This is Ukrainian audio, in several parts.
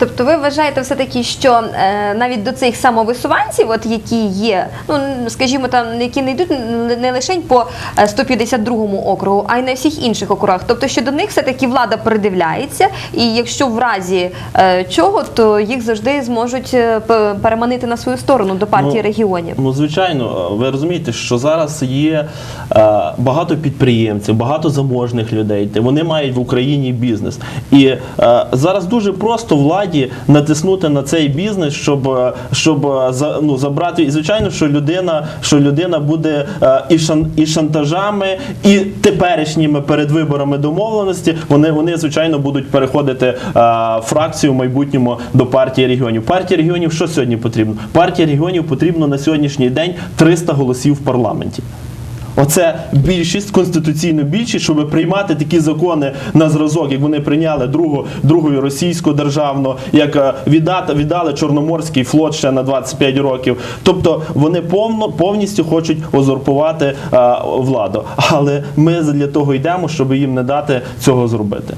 Тобто ви вважаєте все-таки, що е, навіть до цих самовисуванців, от які є, ну скажімо, там які не йдуть не лише по е, 152 округу, а й на всіх інших округах. Тобто, що до них все-таки влада придивляється, і якщо в разі е, чого, то їх завжди зможуть е, переманити на свою сторону до партії Ну, регіонів. Ну, звичайно, ви розумієте, що зараз є е, багато підприємців, багато заможних людей. Вони мають в Україні бізнес. І е, зараз дуже просто владі натиснути на цей бізнес, щоб, е, щоб е, ну, забрати. І звичайно, що людина, що людина буде е, і, шан, і шантажами, і теперішніми перед виборами домовленості. Вони, вони звичайно будуть переходити фракцію в майбутньому до партії регіонів. Партія регіонів що сьогодні потрібно? Партія регіонів потрібно на сьогоднішній день 300 голосів в парламенті. Оце більшість, конституційну більшість, щоб приймати такі закони на зразок, як вони прийняли другу, другою російську державну, як е, віддати, віддали Чорноморський флот ще на 25 років. Тобто вони повно, повністю хочуть узурпувати е, владу. Але ми для того йдемо, щоб їм не дати цього зробити.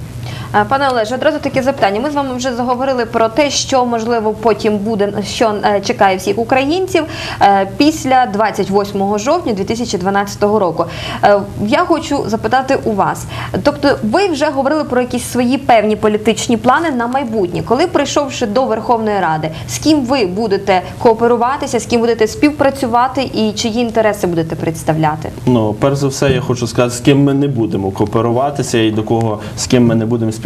Е, Пане Олеже, одразу таке запитання. Ми з вами вже заговорили про те, що можливо потім буде, що е, чекає всіх українців е, після 28 жовтня 2012 року. Я хочу запитати у вас. Тобто, ви вже говорили про якісь свої певні політичні плани на майбутнє. Коли прийшовши до Верховної Ради, з ким ви будете кооперуватися, з ким будете співпрацювати і чиї інтереси будете представляти? Ну, перш за все, я хочу сказати, з ким ми не будемо кооперуватися і до кого з ким ми не будемо співпрацювати.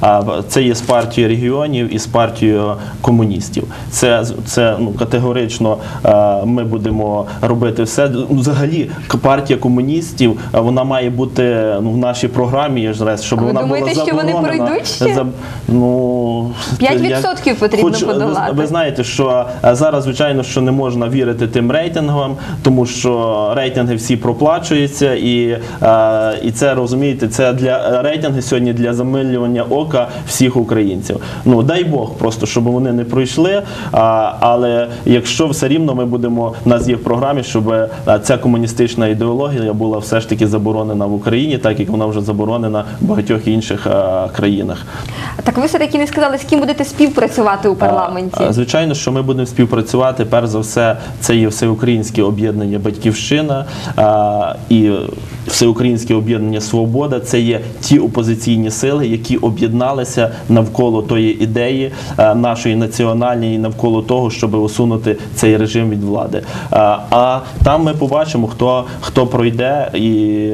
А це є з партією регіонів і з партією комуністів. Це це ну категорично е, ми будемо робити все. Ну, Взагалі, партія комуністів е, вона має бути ну в нашій програмі. Я ж раз, щоб А ви вона думаєте, була що вони пройдуть ще? За- ну 5% потрібно Хоч, ви- подолати. Ви, знаєте, що е, зараз, звичайно, що не можна вірити тим рейтингам, тому що рейтинги всі проплачуються, і, е, і це розумієте, це для рейтинги сьогодні для замилювання ока всіх українців. Ну дай Бог, просто щоб вони не пройшли. А, але якщо все рівно ми будемо у нас є в програмі, щоб е, ця комуністична ідеологія була все ж таки заборонена в Україні, так як вона вже заборонена в багатьох інших е, країнах. Так ви все таки не сказали, з ким будете співпрацювати у парламенті. А, Звичайно, що ми будемо співпрацювати. Перш за все, це є всеукраїнське об'єднання Батьківщина а, і всеукраїнське об'єднання Свобода. Це є ті опозиційні сили, які об'єдналися навколо тої ідеї нашої національної, навколо того, щоб усунути цей режим від влади. А, а там ми побачимо, хто хто пройде, і,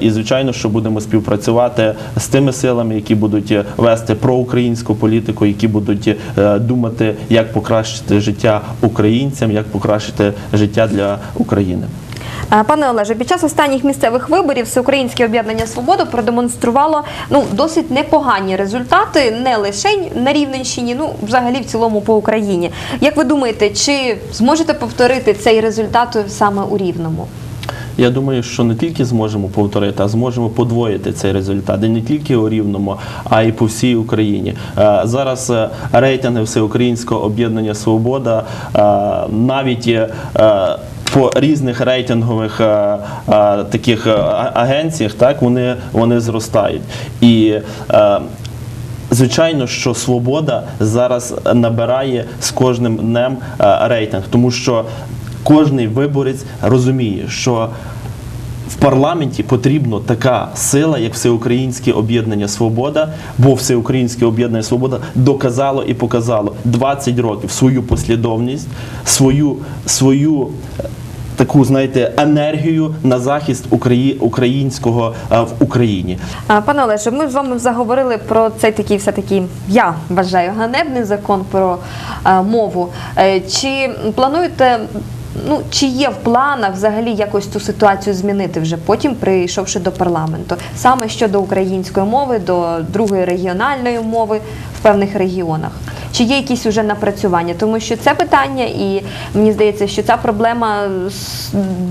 і звичайно, що будемо співпрацювати з тими силами, які будуть вести проукраїнську політику, які будуть е, думати, як покращити життя українцям, як покращити життя для України. А, Пане Олеже, під час останніх місцевих виборів Всеукраїнське об'єднання Свобода продемонструвало ну досить непогані результати, не лише на Рівненщині, ну взагалі в цілому по Україні. Як ви думаєте, чи зможете повторити цей результат саме у Рівному? Я думаю, що не тільки зможемо повторити, а зможемо подвоїти цей результат. І не тільки у Рівному, а й по всій Україні. Е, Зараз е, рейтинги Всеукраїнського об'єднання Свобода е, навіть е, По різних рейтингових е, е, таких е, агенціях, так вони, вони зростають. І е, Звичайно, що свобода зараз набирає з кожним днем е, рейтинг, тому що кожний виборець розуміє, що в парламенті потрібна така сила, як Всеукраїнське об'єднання Свобода, бо Всеукраїнське об'єднання Свобода доказало і показало 20 років свою послідовність, свою, свою таку, знаєте, енергію на захист Украї- українського е, в Україні. А, Пане Олеже, ми з вами заговорили про цей такий, все таки, я вважаю, ганебний закон про е, мову. Е, чи плануєте? Ну, чи є в планах взагалі якось цю ситуацію змінити вже потім, прийшовши до парламенту, саме щодо української мови, до другої регіональної мови в певних регіонах? Чи є якісь уже напрацювання? Тому що це питання, і мені здається, що ця проблема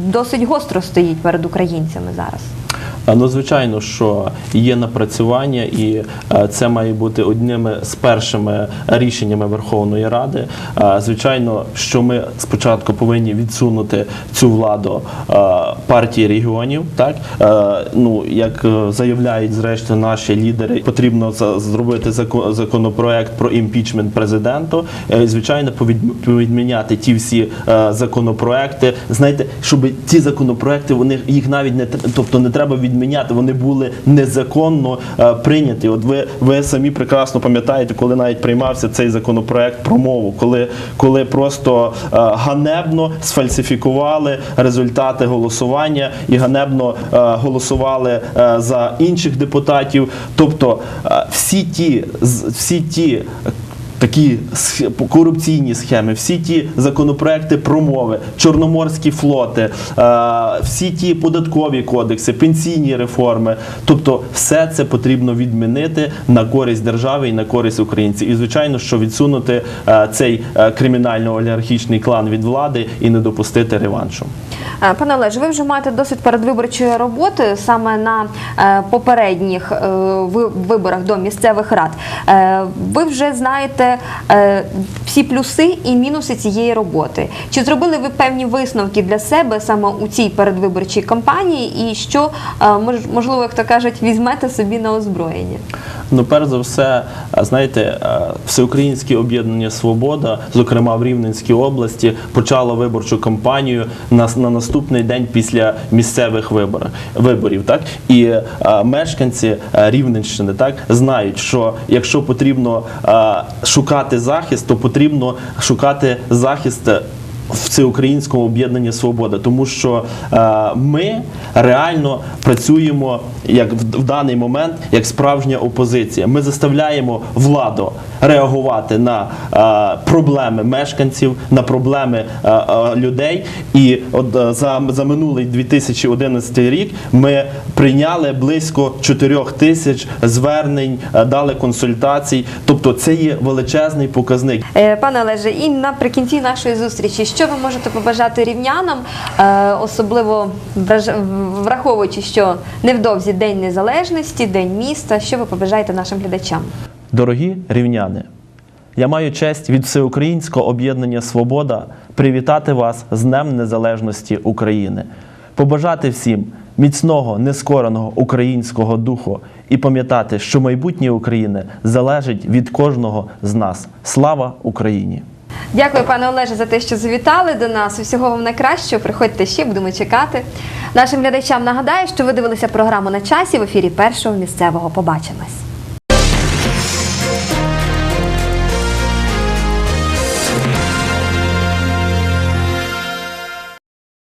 досить гостро стоїть перед українцями зараз. Е, Ну, звичайно, що є напрацювання, і е, це має бути одними з першими рішеннями Верховної Ради. Е, Звичайно, що ми спочатку повинні відсунути цю владу партії регіонів. Так ну як заявляють зрештою наші лідери, потрібно зробити зако- законопроект про імпічмент президенту. І, Звичайно, повід- повідміняти ті всі законопроекти. Знаєте, щоб ці законопроекти вони їх навіть не тобто не треба відміняти. Вони були незаконно е, прийняті. От ви, ви самі прекрасно пам'ятаєте, коли навіть приймався цей законопроект про мову, коли, коли просто е, ганебно сфальсифікували результати голосування і ганебно е, голосували за інших депутатів. Тобто всі ті всі ті. Такі корупційні схеми, всі ті законопроекти про мови, чорноморські флоти, е, всі ті податкові кодекси, пенсійні реформи. Тобто, все це потрібно відмінити на користь держави і на користь українців. І звичайно, що відсунути е, цей е, кримінально-олігархічний клан від влади і не допустити реваншу. Пане Олеже, ви вже маєте досвід передвиборчої роботи саме на попередніх виборах до місцевих рад. Ви вже знаєте е, всі плюси і мінуси цієї роботи. Чи зробили ви певні висновки для себе саме у цій передвиборчій кампанії, і що е, можливо, як то кажуть, візьмете собі на озброєння? Ну, перш за все, знаєте, всеукраїнське об'єднання Свобода, зокрема в Рівненській області, почало виборчу кампанію на, на наступний день після місцевих виборів. виборів так? І а, мешканці Рівненщини так знають, що якщо потрібно а, шукати захист, то потрібно шукати захист. Е, Всеукраїнського об'єднання Свобода, тому що е, ми реально працюємо як в, в даний момент як справжня опозиція. Ми заставляємо владу реагувати на е, проблеми мешканців, на проблеми е, людей. І от за, за минулий 2011 рік ми прийняли близько 4 тисяч звернень, дали консультацій. Тобто, це є величезний показник. Пане Олеже, і наприкінці нашої зустрічі, що ви можете побажати рівнянам, е, особливо враховуючи, що невдовзі День Незалежності, День міста, що ви побажаєте нашим глядачам? Дорогі рівняни, я маю честь від Всеукраїнського об'єднання Свобода привітати вас з Днем Незалежності України, побажати всім міцного, нескореного українського духу і пам'ятати, що майбутнє України залежить від кожного з нас. Слава Україні! Дякую, пане Олеже, за те, що завітали до нас. Усього вам найкращого. Приходьте ще, будемо чекати. Нашим глядачам нагадаю, що ви дивилися програму на часі в ефірі першого місцевого. Побачимось.